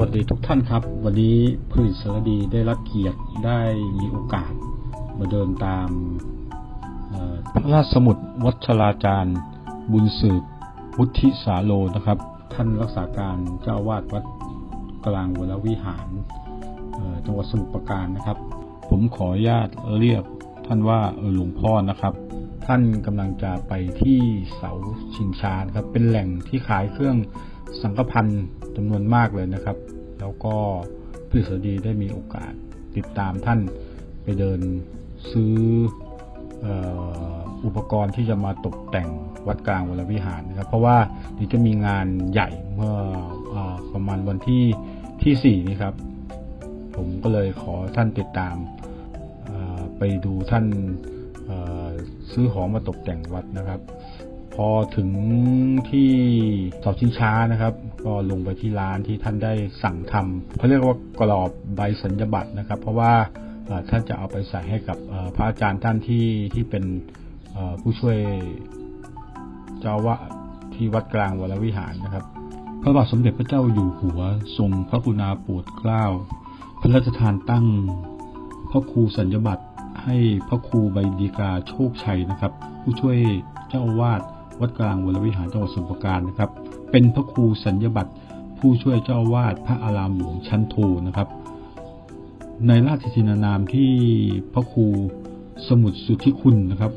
วัสดีทุกท่านครับ วันนี้พืชสารดีได้รับเกียรติได้มีโอกาส มาเดินตามพระราชสมุดวัชราจารย์ บุญสืบวุฒิสาโลนะครับ ท่านรักษาการเจ้าวาดวัดกลางวรวิหารจังหวัดสมุทรปราการนะครับ ผมขออนุญาตเรียกท่านว่าหลวงพ่อนะครับ ท่านกำลังจะไปที่เสาชิงช้านครับเป็นแหล่งที่ขายเครื่อง สังฆพันธ์จำนวนมากเลยนะครับ แล้วก็พิสดีได้มีโอกาสติดตามท่านไปเดินซื้ออออุปกรณ์ที่จะมาตกแต่งวัดกลางวรวิหารนะครับ เพราะว่าเดี๋ยวจะมีงานใหญ่เมื่ออประมาณวันที่ที่สี่นี้ครับ ผมก็เลยขอท่านติดตามไปดูท่านซื้อของมาตกแต่งวัดนะครับ พอถึงที่เสาชิงช้านะครับ ก็ลงไปที่ร้านที่ท่านได้สั่งทำเขาเรียกว่ากรอบใบสัญญบัตรนะครับ เพราะว่าท่านจะเอาไปใส่ให้กับพระอาจารย์ท่านที่ที่เป็นผู้ช่วยเจ้าวาสที่วัดกลางวรวิหารนะครับ พระบาทสมเด็จพระเจ้าอยู่หัวทรงพระกรุณาโปรดเกล้า พระราชทานตั้งพระครูสัญญบัตรให้พระครูใบดีกาโชคชัยนะครับ ผู้ช่วยเจ้าวาส วัดกลางวรวิหารจังหวัดสมุพรปราการนะครับ เป็นพระครูสัญญบัตรผู้ช่วยเจ้าวาสพระอารามหลวงชั้นโทนะครับ ในราชทินานามที่พระครูสมุทรสุทธิคุณนะครับ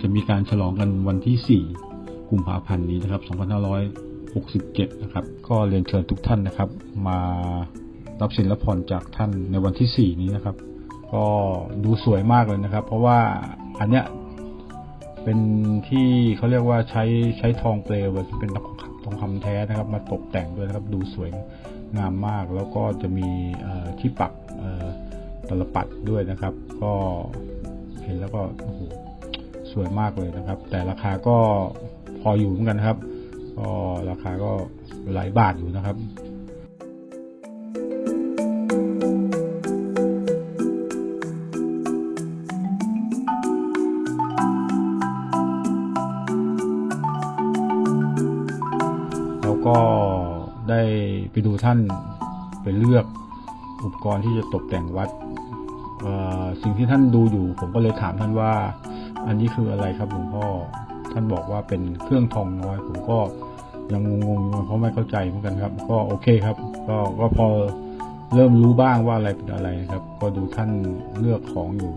จะมีการฉลองกันวันที่ 4 กุมภาพันธ์นี้นะครับ 2567 นะครับ ก็เรียนเชิญทุกท่านนะครับ มารับสินรับพรจากท่านในวันที่ 4 นี้นะครับ ก็ดูสวยมากเลยนะครับ เพราะว่าอันเนี้ย เป็นที่เขาเรียกว่าใช้ใช้ทองเปลวแบบเป็นทองคำทองคำแท้นะครับ มาตกแต่งด้วยนะครับ ดูสวยงามมาก แล้วก็จะมีที่ปักตลปัดด้วยนะครับ ก็เห็นแล้วก็โอ้โหสวยมากเลยนะครับ แต่ราคาก็พออยู่เหมือนกันครับ ก็ราคาก็หลายบาทอยู่นะครับ ก็ได้ไปดูท่านไปเลือกอุปกรณ์ที่จะตกแต่งวัดสิ่งที่ท่านดูอยู่ ผมก็เลยถามท่านว่า อันนี้คืออะไรครับหลวงพ่อ ท่านบอกว่าเป็นเครื่องทองน้อย ผมก็ยังงงๆอยู่เพราะไม่เข้าใจเหมือนกันครับ ก็โอเคครับ ก็ก็พอเริ่มรู้บ้างว่าอะไรเป็นอะไรนะครับ ก็ดูท่านเลือกของอยู่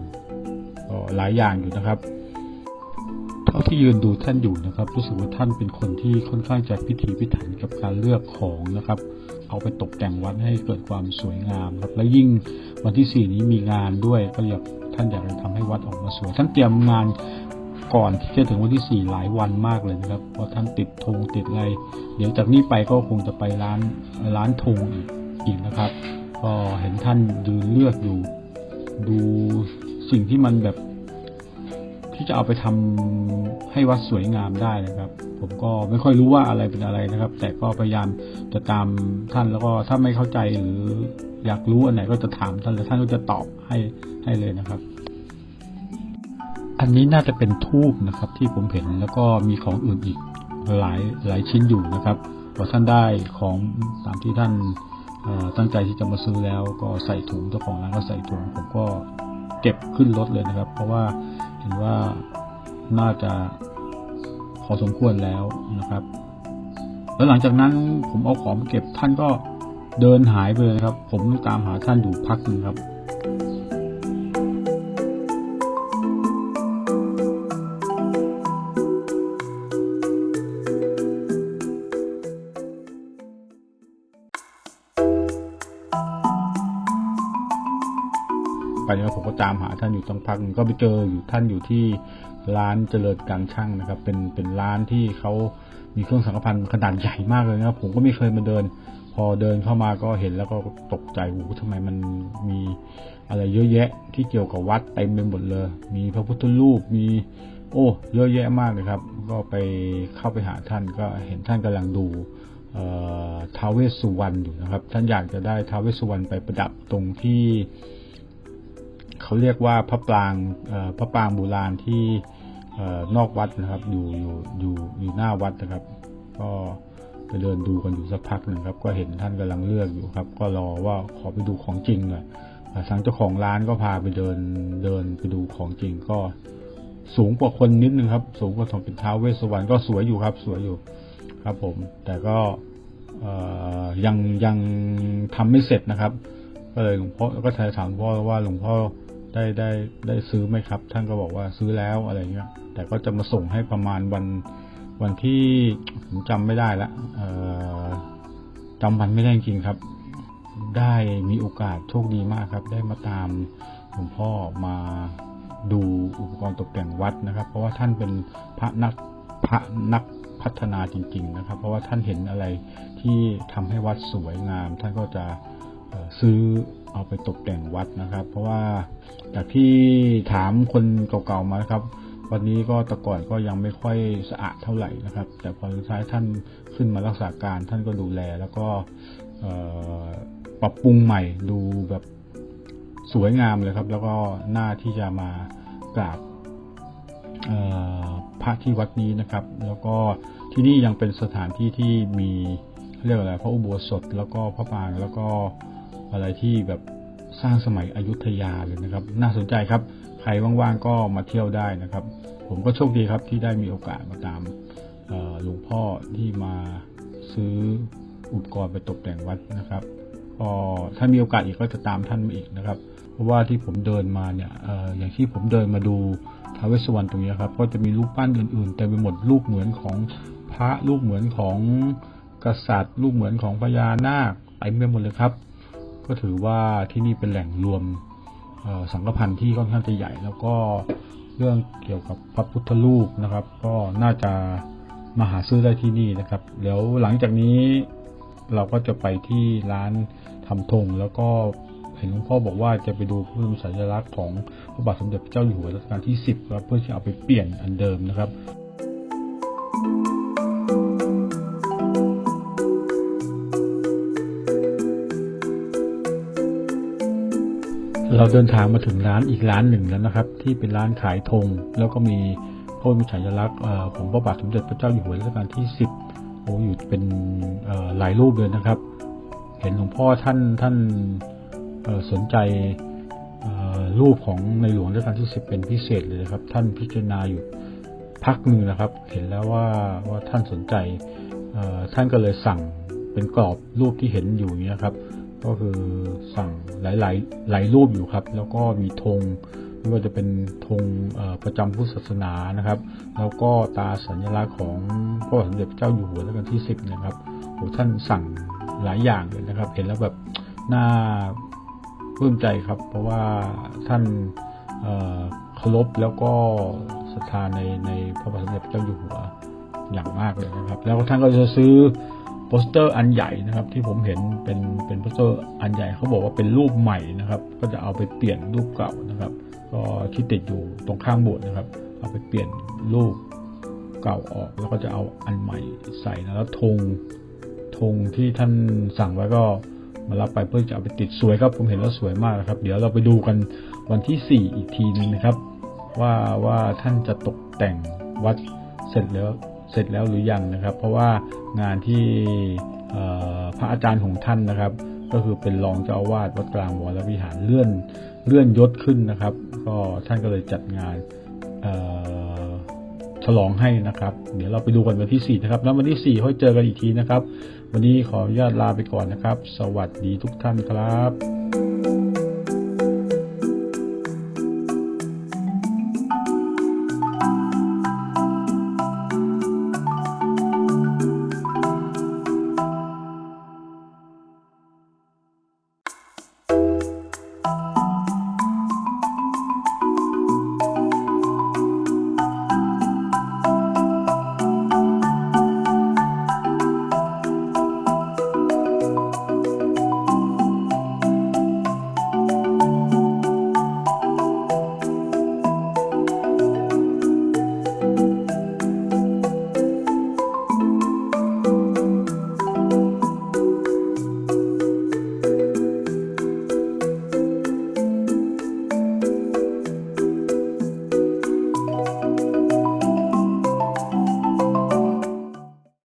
ก็หลายอย่างอยู่นะครับ เท่าที่ยืนดูท่านอยู่นะครับ รู้สึกว่าท่านเป็นคนที่ค่อนข้างจะพิถีพิถันกับการเลือกของนะครับ เอาไปตกแต่งวัดให้เกิดความสวยงามครับและยิ่งวันที่สี่นี้มีงานด้วยก็อยากท่านอยากจะทำให้วัดออกมาสวย ท่านเตรียมงานก่อนที่จะถึงวันที่สี่หลายวันมากเลยนะครับเพราะท่านติดธงติดอะไรเดี๋ยวจากนี้ไปก็คงจะไปร้านร้านธงอีกอีกนะครับ ก็เห็นท่านยืนเลือกอยู่ ดูสิ่งที่มันแบบ ที่จะเอาไปทำให้วัดสวยงามได้นะครับ ผมก็ไม่ค่อยรู้ว่าอะไรเป็นอะไรนะครับ แต่ก็พยายามจะตามท่านแล้วก็ถ้าไม่เข้าใจหรืออยากรู้อันไหนก็จะถามท่านแล้วท่านก็จะตอบให้ให้เลยนะครับ อันนี้น่าจะเป็นทูบนะครับ ที่ผมเห็นแล้วก็มีของอื่นอีกหลายหลายชิ้นอยู่นะครับพอท่านได้ของตามที่ท่านตั้งใจที่จะมาซื้อแล้วก็ใส่ถุงเจ้าของร้านก็ใส่ถุงผมก็เก็บขึ้นรถเลยนะครับ เพราะว่า็นว่าน่าจะพอสมควรแล้วนะครับ แล้วหลังจากนั้นผมเอาของเก็บท่านก็เดินหายไปเลยครับ ผมตามหาท่านอยู่พักหนึ่งครับ ไปแล้วผมก็ตามหาท่านอยู่ตั้งพักก็ไปเจออยู่ท่านอยู่ที่ร้านเจริญการช่างนะครับ เป็นเป็นร้านที่เขามีเครื่องสังฆพันธ์ขนาดใหญ่มากเลยนะครับ ผมก็ไม่เคยมาเดิน พอเดินเข้ามาก็เห็นแล้วก็ตกใจโอ้ทำไมมันมีอะไรเยอะแยะที่เกี่ยวกับวัดเต็มไปหมดเลย มีพระพุทธรูปมี โอ้ เยอะแยะมากเลยครับ ก็ไปเข้าไปหาท่านก็เห็นท่านกำลังดูเท้าวเวสสุวรรณอยู่นะครับ ท่านอยากจะได้ท้าวเวสสุวรรณไปประดับตรงที่ เขาเรียกว่าพระปรางพระปรางโบราณที่นอกวัดนะครับ อยู่อยู่อยู่อยู่หน้าวัดนะครับ ก็ไปเดินดูกันอยู่สักพักหนึ่งครับ ก็เห็นท่านกำลังเลือกอยู่ครับ ก็รอว่าขอไปดูของจริงหน่อยทางเจ้าของร้านก็พาไปเดินเดินไปดูของจริงก็สูงกว่าคนนิดนึงครับ สูงกว่าทองเป็นเท้าเวสสวรรณก็สวยอยู่ครับ สวยอยู่ครับผม แต่ก็ยังยังทำไม่เสร็จนะครับ ก็เลยหลวงพ่อก็ถามถามหลวงพ่อว่าหลวงพ่อ ได้ได้ได้ซื้อไหมครับ ท่านก็บอกว่าซื้อแล้วอะไรเงี้ย แต่ก็จะมาส่งให้ประมาณวันวันที่ผมจำไม่ได้ละจำวันไม่ได้จริงครับ ได้มีโอกาสโชคดีมากครับ ได้มาตามหลวงพ่อมาดูอุปกรณ์ตกแต่งวัดนะครับ เพราะว่าท่านเป็นพระนักพระนักพัฒนาจริง ๆ นะครับ เพราะว่าท่านเห็นอะไรที่ทำให้วัดสวยงาม ท่านก็จะซื้อ เอาไปตกแต่งวัดนะครับ เพราะว่าจากที่ถามคนเก่าๆมานะครับ วันนี้ก็แต่ก่อนก็ยังไม่ค่อยสะอาดเท่าไหร่นะครับ แต่พอสุดท้ายท่านขึ้นมารักษาการท่านก็ดูแล แล้วก็ปรับปรุงใหม่ดูแบบสวยงามเลยครับ แล้วก็หน่าที่จะมากราบพระที่วัดนี้นะครับ แล้วก็ที่นี่ยังเป็นสถานที่ที่มีเรียกอะไรพระอุโบสถ แล้วก็พระปรางแล้วก็ อะไรที่แบบสร้างสมัยอยุธยาเลยนะครับ น่าสนใจครับ ใครว่างๆก็มาเที่ยวได้นะครับ ผมก็โชคดีครับที่ได้มีโอกาสมาตามหลวงพ่อที่มาซื้ออุปกรณ์ไปตกแต่งวัดนะครับก็ถ้ามีโอกาสอีกก็จะตามท่านมาอีกนะครับ เพราะว่าที่ผมเดินมาเนี่ยอออย่างที่ผมเดินมาดูท้าวเวสสวรรณตรงนี้ครับ ก็จะมีรูปปั้นอื่นๆเต็มไปหมดรูปเหมือนของพระรูปเหมือนของกษัตริย์ รูปเหมือนของพญานาคเต็มไปหมดเลยครับ ก็ถือว่าที่นี่เป็นแหล่งรวมสังฆพันธ์ที่ค่อนข้างจะใหญ่ แล้วก็เรื่องเกี่ยวกับพระพุทธรูปนะครับ ก็น่าจะมาหาซื้อได้ที่นี่นะครับ เดี๋ยวหลังจากนี้เราก็จะไปที่ร้านทำธงแล้วก็เห็นหลวงพ่อบอกว่าจะไปดูพระบรมสัญลักษณ์ของพระบาทสมเด็จพระเจ้าอยู่หัวรัชกาลที่ 10ครับเพื่อที่เอาไปเปลี่ยนอันเดิมนะครับ เราเดินทางมาถึงร้านอีกร้านหนึ่งแล้วนะครับ ที่เป็นร้านขายธงแล้วก็มีพระบรมฉายาลักษณ์ของพระบาทสมเด็จพระเจ้าอยู่หัวรัชกาลที่ 10โอ้อยู่เป็นหลายรูปเลยนะครับ เห็นหลวงพ่อท่านท่านสนใจรูปของในหลวงรัชกาลที่ 10 เป็นพิเศษเลยนะครับ ท่านพิจารณาอยู่พักหนึ่งนะครับ เห็นแล้วว่าว่าท่านสนใจท่านก็เลยสั่งเป็นกรอบรูปที่เห็นอยู่นี้ครับ ก็คือสั่งหลายหลายๆหลายรูปอยู่ครับ แล้วก็มีธงไม่ว่าจะเป็นธงประจำพุทธศาสนานะครับ แล้วก็ตาสัญลักษณ์ของพระสมเด็จเจ้าอยู่หัวรัชกาลที่สิบนะครับโอ้ท่านสั่งหลายอย่างเลยนะครับ เห็นแล้วแบบน่าปลื้มใจครับ เพราะว่าท่านเคารพแล้วก็ศรัทธาในในพระบาทสมเด็จเจ้าอยู่หัวอย่างมากเลยนะครับ แล้วท่านก็จะซื้อ โปสเตอร์อันใหญ่นะครับ ที่ผมเห็นเป็นเป็นโปสเตอร์อันใหญ่เขาบอกว่าเป็นรูปใหม่นะครับ ก็จะเอาไปเปลี่ยนรูปเก่านะครับ ก็ที่ติดอยู่ตรงข้างโบสถ์นะครับ เอาไปเปลี่ยนรูปเก่าออก แล้วก็จะเอาอันใหม่ใส่นะแล้วธงธงที่ท่านสั่งไว้ก็มารับไปเพื่อจะเอาไปติดสวยครับ ผมเห็นแล้วสวยมากนะครับ เดี๋ยวเราไปดูกันวันที่สี่อีกทีหนึงนะครับ ว่าว่าท่านจะตกแต่งวัดเสร็จแล้ว เสร็จแล้วหรือยังนะครับ เพราะว่างานที่พระอาจารย์ของท่านนะครับ ก็คือเป็นรองเจ้าอาวาสวัดกลางวรวิหารเลื่อนเลื่อนยศขึ้นนะครับ ก็ท่านก็เลยจัดงานฉลองให้นะครับ เดี๋ยวเราไปดูกันวันที่ 4 นะครับ แล้ววันที่ 4 ค่อยเจอกันอีกทีนะครับ วันนี้ขออนุญาตลาไปก่อนนะครับ สวัสดีทุกท่านครับ